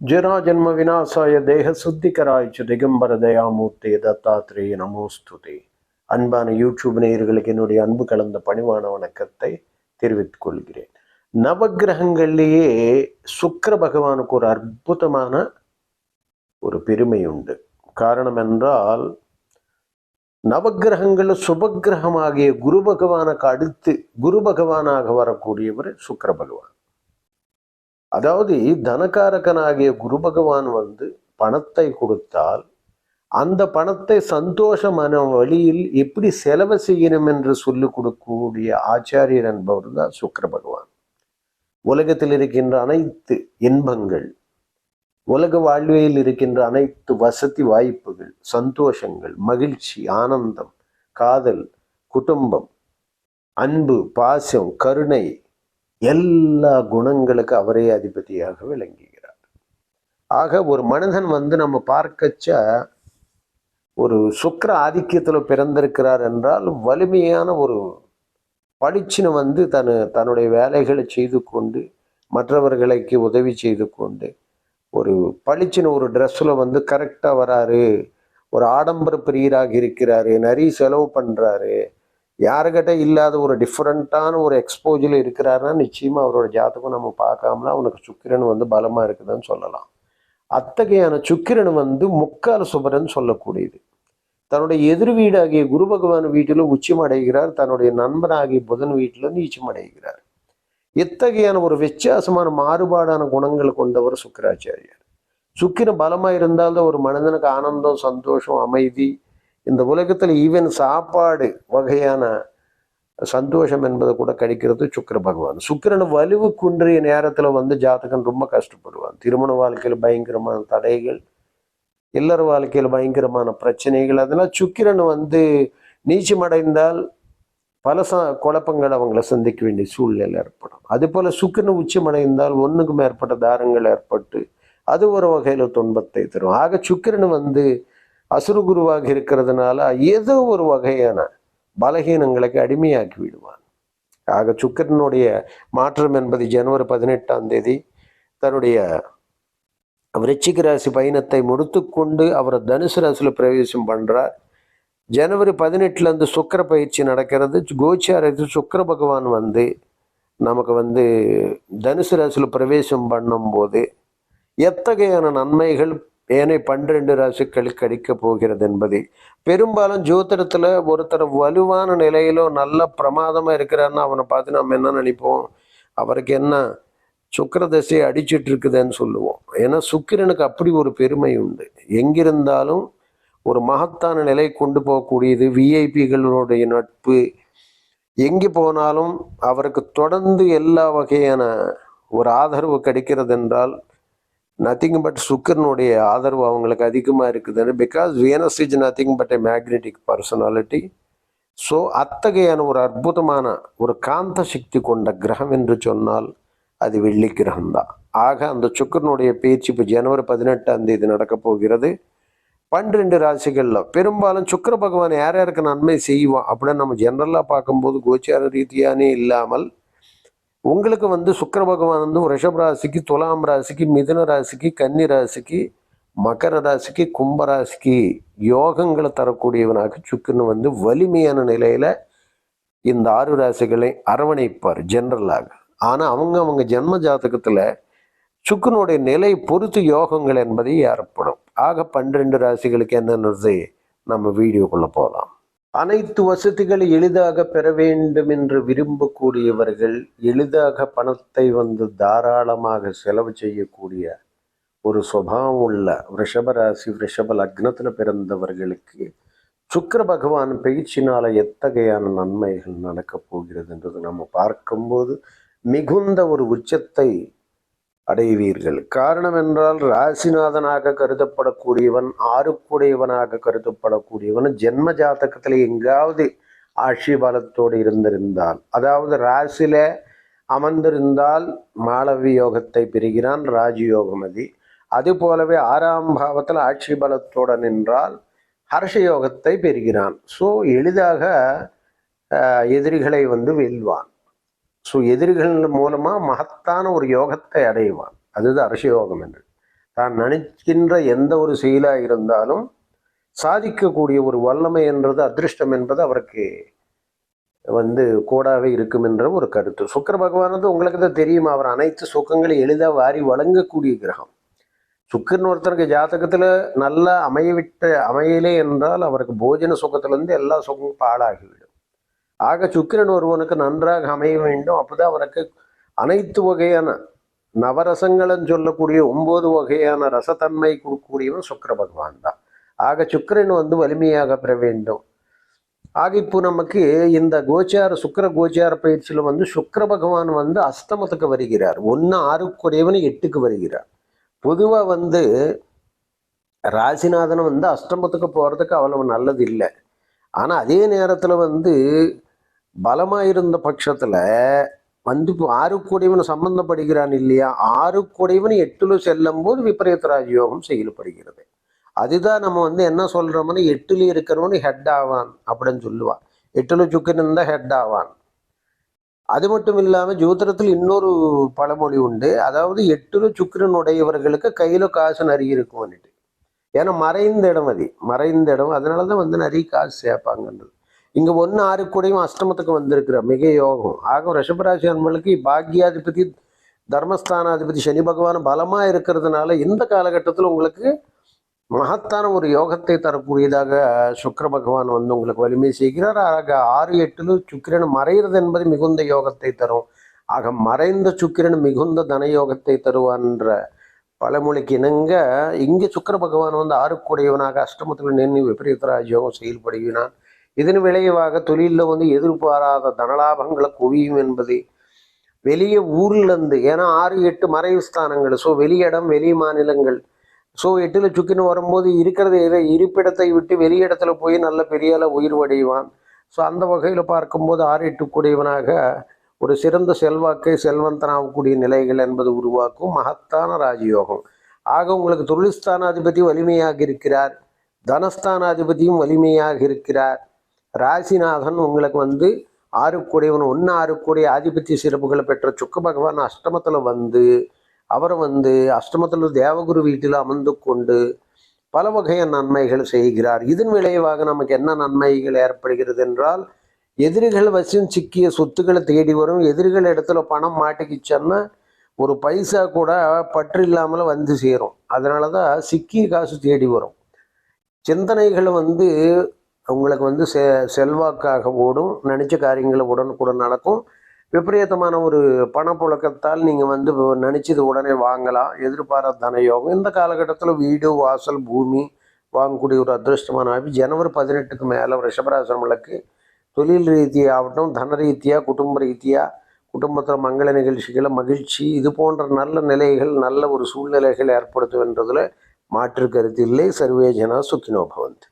ಜರಾಜನ್ಮ ವಿನಾಶಾಯ ದೇಹ சுத்திகராய்ச்சு திகம்பர தயாமூர்த்தி தத்தாத்திரேய நமோஸ்துதே அன்பான யூடியூப் நேயர்களுக்கு என்னுடைய அன்பு கலந்த பணிவான வணக்கத்தை தெரிவித்துக் கொள்கிறேன் நவக்கிரகங்கள்லேயே சுக்கிர பகவானுக்கு ஒரு அற்புதமான ஒரு பெருமை உண்டு காரணம் என்றால் நவக்கிரகங்கள் சுபகிரகமாகிய குரு பகவானுக்கு அடுத்து குரு பகவானாக வரக்கூடியவர் சுக்கர பகவான். அதாவது தனகாரகனாகிய குரு பகவான் வந்து பணத்தை கொடுத்தால் அந்த பணத்தை சந்தோஷமான வழியில் எப்படி செலவு செய்யணும் என்று சொல்லிக் கொடுக்கக்கூடிய ஆச்சாரியர் என்பவர் தான் சுக்கர பகவான். உலகத்தில் இருக்கின்ற அனைத்து இன்பங்கள் உலக வாழ்வியல் இருக்கின்ற அனைத்து வசதி வாய்ப்புகள் சந்தோஷங்கள் மகிழ்ச்சி ஆனந்தம் காதல் குடும்பம் அன்பு பாசம் கருணை எல்லா குணங்களுக்கு அவரே அதிபதியாக விளங்குகிறார். ஆக ஒரு மனிதன் வந்து நம்ம பார்க்கச்ச ஒரு சுக்கர ஆதிக்கத்தில் பிறந்திருக்கிறார் என்றால் வலிமையான ஒரு பளிச்சினை வந்து தன் தன்னுடைய வேலைகளை செய்து கொண்டு மற்றவர்களுக்கு உதவி செய்து கொண்டு ஒரு பளிச்சுன்னு ஒரு ட்ரெஸ்ஸில் வந்து கரெக்டாக வராரு. ஒரு ஆடம்பர பிரியராக இருக்கிறாரு. நிறைய செலவு பண்ணுறாரு யாருக்கிட்ட இல்லாத ஒரு டிஃப்ரெண்ட்டான ஒரு எக்ஸ்போஜில் இருக்கிறாருன்னா நிச்சயமாக அவரோட ஜாதகம் நம்ம பார்க்காமலாம் அவனுக்கு சுக்கிரன் வந்து பலமாக இருக்குதுன்னு சொல்லலாம். அத்தகையான சுக்கிரன் வந்து முக்கால சுபரன் சொல்லக்கூடியது. தன்னுடைய எதிர் வீடாகிய குரு பகவான் வீட்டிலும் உச்சம் அடைகிறார். தன்னுடைய நண்பனாகிய புதன் வீட்டிலும் நீச்சம் அடைகிறார். இத்தகையான ஒரு வித்தியாசமான மாறுபாடான குணங்கள் கொண்டவர் சுக்கராச்சாரியார். சுக்கிரன் பலமாக இருந்தால்தான் ஒரு மனிதனுக்கு ஆனந்தம் சந்தோஷம் அமைதி. இந்த உலகத்தில் ஈவன் சாப்பாடு வகையான சந்தோஷம் என்பதை கூட கிடைக்கிறது சுக்கிர பகவான். சுக்கிரன் வலுவு குன்றிய நேரத்தில் வந்து ஜாதகன் ரொம்ப கஷ்டப்படுவான். திருமண வாழ்க்கையில் பயங்கரமான தடைகள் இல்லற வாழ்க்கையில் பயங்கரமான பிரச்சனைகள் அதெல்லாம் சுக்கிரன் வந்து நீச்சமடைந்தால் பல ச குழப்பங்கள் அவங்கள சந்திக்க வேண்டிய சூழ்நிலை ஏற்படும். அது போல சுக்கிரன் உச்சமடைந்தால் ஒன்றுக்கு மேற்பட்ட தாரங்கள் ஏற்பட்டு அது ஒரு வகையில் துன்பத்தை தரும். ஆக சுக்கிரன் வந்து அசுரகுருவாக இருக்கிறதுனால ஏதோ ஒரு வகையான பலகீனங்களுக்கு அடிமையாக்கி விடுவான். ஆக சுக்கரனுடைய மாற்றம் என்பது ஜனவரி பதினெட்டாம் தேதி தன்னுடைய விருச்சிக ராசி பயணத்தை முடித்துக்கொண்டு அவர் தனுசு ராசியில் பிரவேசம் பண்ணுறார் ஜனவரி பதினெட்டுலேருந்து சுக்கர பயிற்சி நடக்கிறது. கோச்சாரத்து சுக்கர பகவான் வந்து நமக்கு வந்து தனுசு ராசியில் பிரவேசம் பண்ணும்போது எத்தகையான நன்மைகள் ஏனை பன்னிரண்டு ராசிகளுக்கு அடிக்க போகிறது என்பது. பெரும்பாலும் ஜோதிடத்தில் ஒருத்தர் வலுவான நிலையிலோ நல்ல பிரமாதமாக இருக்கிறான்னு அவனை பார்த்து நம்ம என்ன நினைப்போம்? அவருக்கு என்ன சுக்கர தசையை அடிச்சிட்டு இருக்குதுன்னு சொல்லுவோம். ஏன்னா சுக்கிரனுக்கு அப்படி ஒரு பெருமை உண்டு. எங்கிருந்தாலும் ஒரு மகத்தான நிலை கொண்டு போகக்கூடியது விஐபிகளுடைய நட்பு. எங்கே போனாலும் அவருக்கு தொடர்ந்து எல்லா வகையான ஒரு ஆதரவு கிடைக்கிறது என்றால் நத்திங் பட் சுக்கரனுடைய ஆதரவு அவங்களுக்கு அதிகமாக இருக்குதுன்னு because Venus is nothing but a magnetic personality so அத்தகையான ஒரு அற்புதமான ஒரு காந்த சக்தி கொண்ட கிரகம் என்று சொன்னால் அது வெள்ளி கிரகம்தான். ஆக அந்த சுக்கரனுடைய பேச்சு இப்போ ஜனவரி பதினெட்டாம் தேதி நடக்கப் போகிறது. பன்னிரெண்டு ராசிகளில். பெரும்பாலும் சுக்கர பகவான் யார் யாருக்கு நன்மை செய்வான் அப்படின்னு நம்ம ஜென்ரலாக பார்க்கும்போது கோச்சார ரீதியானே இல்லாமல் உங்களுக்கு வந்து சுக்கர பகவான் வந்து ரிஷப் ராசிக்கு துலாம் ராசிக்கு மிதுன ராசிக்கு கன்னி ராசிக்கு மகர ராசிக்கு கும்ப ராசிக்கு யோகங்களை தரக்கூடியவனாக சுக்கரன் வந்து வலிமையான நிலையில் இந்த ஆறு ராசிகளை அரவணைப்பார் ஜென்ரலாக ஆனால் அவங்க அவங்க ஜென்ம ஜாதகத்தில் சுக்கனுடைய நிலை பொறுத்து யோகங்கள் என்பதை ஏற்படும். ஆக பன்னிரெண்டு ராசிகளுக்கு என்னென்னது நம்ம வீடியோக்குள்ளே போகலாம் அனைத்து வசதிகளை எளிதாக பெற வேண்டும் என்று விரும்பக்கூடியவர்கள் எளிதாக பணத்தை வந்து தாராளமாக செலவு செய்யக்கூடிய ஒரு சுபாவம் உள்ள ரிஷபராசி ரிஷப லக்னத்தில் பிறந்தவர்களுக்கு சுக்கர பகவான் பயிற்சினால் எத்தகையான நன்மைகள் நடக்கப் போகிறது என்றது நம்ம பார்க்கும்போது மிகுந்த ஒரு உச்சத்தை அடைவீர்கள். காரணம் என்றால் ராசிநாதனாக கருதப்படக்கூடியவன் ஆறுக்குடையவனாக கருதப்படக்கூடியவன் ஜென்ம ஜாதகத்தில் எங்காவது ஆட்சி பலத்தோடு இருந்திருந்தால் அதாவது ராசியில அமர்ந்திருந்தால் மாளவி யோகத்தை பெறுகிறான் ராஜயோகம் அது அது போலவே ஆறாம் பாவத்தில் ஆட்சி பலத்தோடு நின்றால் ஹர்ஷ யோகத்தை பெறுகிறான். ஸோ எளிதாக எதிரிகளை வந்து வெல்வான். ஸோ எதிரிகள் மூலமாக மகத்தான ஒரு யோகத்தை அடைவான். அதுதான் அரசயோகம் என்று தான் நினைக்கின்ற எந்த ஒரு செயலாக இருந்தாலும் சாதிக்கக்கூடிய ஒரு வல்லமை என்றது அதிர்ஷ்டம் என்பது அவருக்கு வந்து கூடாவே இருக்கும் என்ற ஒரு கருத்து. சுக்கர பகவானது உங்களுக்கு தான் தெரியும் அவர் அனைத்து சுக்கங்களை எளிதாக வாரி வழங்கக்கூடிய கிரகம். சுக்கரன் ஒருத்தருக்கு ஜாதகத்தில் நல்லா அமையவிட்ட அமையலே என்றால் அவருக்கு போஜன சுகத்திலேருந்து எல்லா சுகமும் பாழாகிவிடும். ஆக சுக்கிரன் ஒருவனுக்கு நன்றாக அமைய வேண்டும். அப்போதான் அவருக்கு அனைத்து வகையான நவரசங்கள்னு சொல்லக்கூடிய ஒன்பது வகையான ரசத்தன்மை கொடுக்கக்கூடியவன் சுக்கிர பகவான் தான். ஆக சுக்கிரன் வந்து வலிமையாக பெற வேண்டும். ஆக இப்போ நமக்கு இந்த கோச்சார சுக்கர கோச்சார பயிற்சியில் வந்து சுக்கர பகவான் வந்து அஸ்தமத்துக்கு வருகிறார். ஒன்று ஆறுக்குடையவன் எட்டுக்கு வருகிறார். பொதுவாக வந்து ராசிநாதன் வந்து அஷ்டமத்துக்கு போகிறதுக்கு அவ்வளவு நல்லது இல்லை ஆனால் அதே நேரத்தில் வந்து பலமாக இருந்த பட்சத்தில் வந்து இப்போ ஆறு கோடிவன் சம்பந்தப்படுகிறான் இல்லையா? ஆறு கோடிவன் எட்டுல செல்லும் போது விபரீத ராஜயோகம் செயல்படுகிறது. அதுதான் நம்ம வந்து என்ன சொல்றோம்னா எட்டுல இருக்கிறவனு ஹெட் ஆவான் அப்படின்னு சொல்லுவான் எட்டுல சுக்கன் இருந்தால் ஹெட் ஆவான். அது மட்டும் இல்லாமல் ஜோதிடத்தில் இன்னொரு பழமொழி உண்டு. அதாவது எட்டுல சுக்கிரன் உடையவர்களுக்கு கையில காசு நிறைய இருக்கும்னுட்டு. ஏன்னா மறைந்த இடம் அது. மறைந்த இடம். அதனால தான் வந்து நிறைய காசு சேர்ப்பாங்கன்றது. இங்க ஒன்று ஆறு கூடயும் அஷ்டமத்துக்கு வந்திருக்கிற மிக யோகம். ஆக ரிஷபராசி அன்பர்களுக்கு பாக்யாதிபதி தர்மஸ்தானாதிபதி சனி பகவான் பலமா இருக்கிறதுனால இந்த காலகட்டத்தில் உங்களுக்கு மகத்தான ஒரு யோகத்தை தரக்கூடியதாக சுக்கர பகவான் வந்து உங்களுக்கு வலிமை செய்கிறார். ஆக ஆறு எட்டில் சுக்கிரன் மறைகிறது என்பது மிகுந்த யோகத்தை தரும். ஆக மறைந்த சுக்கிரன் மிகுந்த தன யோகத்தை தருவான்ற பழமொழிக்கு இணங்க இங்கே சுக்கர பகவான் வந்து ஆறுக்குடையவனாக அஷ்டமத்தில் நின்று விபரீத ராஜயோகம் செயல்படுகிறான். இதன் விளைவாக தொழிலில் வந்து எதிர்பாராத தனலாபங்களை குவியும் என்பது. வெளியே ஊர்லேருந்து ஏன்னா ஆறு எட்டு மறைவு ஸ்தானங்கள் ஸோ வெளியிடம் வெளி மாநிலங்கள். ஸோ எட்டில் சுக்கின்னு வரும்போது இருக்கிறது இதை இருப்பிடத்தை விட்டு வெளியிடத்துல போய் நல்ல பெரிய உயிர் வடைவான். ஸோ அந்த வகையில் பார்க்கும்போது ஆறு எட்டு கூடியவனாக ஒரு சிறந்த செல்வாக்கை செல்வந்தனாகக்கூடிய நிலைகள் என்பது உருவாக்கும் மகத்தான ராஜயோகம். ஆக உங்களுக்கு தொழில்ஸ்தானாதிபதி வலிமையாக இருக்கிறார். தனஸ்தானாதிபதியும் வலிமையாக இருக்கிறார். ராசிநாதன் உங்களுக்கு வந்து ஆறுக்குடையவன் ஒன்று ஆறுக்குடைய ஆதிபத்திய சிறப்புகளை பெற்ற சுக்க பகவான் அஷ்டமத்தில் வந்து அவர் வந்து அஷ்டமத்தில் தேவகுரு வீட்டில் அமர்ந்து கொண்டு பல வகையான நன்மைகள் செய்கிறார். இதன் விளைவாக நமக்கு என்ன நன்மைகள் ஏற்படுகிறது என்றால் எதிரிகள் வசம் சிக்கிய சொத்துக்களை தேடி வரும். எதிரிகள் இடத்துல பணம் மாட்டிக்கிச்சோன்னா ஒரு பைசா கூட பற்று இல்லாமல் வந்து சேரும். அதனால தான் சிக்கிய காசு தேடி வரும். சிந்தனைகள் வந்து உங்களுக்கு வந்து செ செல்வாக்காக ஓடும் நினச்ச காரியங்களை உடனுக்குடன் நடக்கும். விபரீதமான ஒரு பணப்புழக்கத்தால் நீங்கள் வந்து நினச்சது உடனே வாங்கலாம். எதிர்பாராத தனயோகம். இந்த காலகட்டத்தில் வீடு வாசல் பூமி வாங்கக்கூடிய ஒரு அதிருஷ்டமான ஆகி ஜனவரி பதினெட்டுக்கு மேலே ரிஷபராசிரமளுக்கு தொழில் ரீதியாகட்டும் தன ரீதியாக குடும்ப ரீதியாக குடும்பத்தில் மங்கள நிகழ்ச்சிகளை மகிழ்ச்சி இது போன்ற நல்ல நிலைகள் நல்ல ஒரு சூழ்நிலைகள் ஏற்படுத்துவென்றதில் மாற்று கருத்து இல்லை. சர்வே ஜனா சுக்கினோ பவந்த்.